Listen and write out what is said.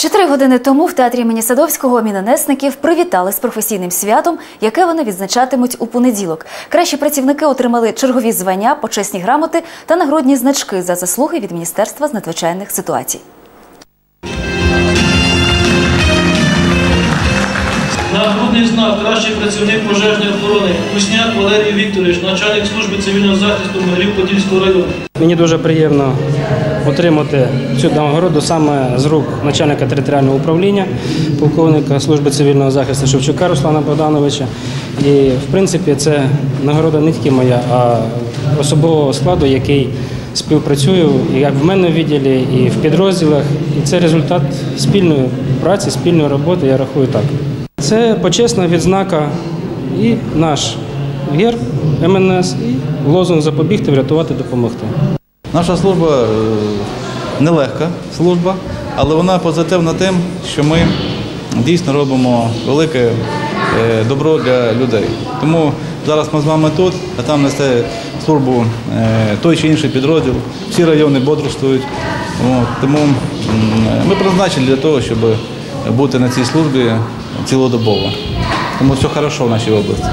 Чотири години тому в театрі імені Садовського мінонесників привітали з професійним святом, яке вони відзначатимуть у понеділок. Кращі працівники отримали чергові звання, почесні грамоти та нагородні значки за заслуги від Міністерства з надзвичайних ситуацій. Нагрудний знак кращий працівник пожежної охорони Кусняк Валерій Вікторович, начальник служби цивільного захисту Могилів Подільського району. Мені дуже приємно отримати цю нагороду саме з рук начальника територіального управління, полковника служби цивільного захисту Шевчука Руслана Богдановича. І в принципі це нагорода не тільки моя, а особового складу, який співпрацює як в мене в відділі, і в підрозділах. І це результат спільної праці, спільної роботи, я рахую так. Це почесна відзнака і наш герб МНС, і лозунг запобігти, врятувати, допомогти. Наша служба е, нелегка служба, але вона позитивна тим, що ми дійсно робимо велике е, добро для людей. Тому зараз ми з вами тут, а там несе службу е, той чи інший підрозділ. Всі райони бодрствують. Тому ми призначені для того, щоб бути на цій службі цілодобово. Тому все хорошо в нашій області.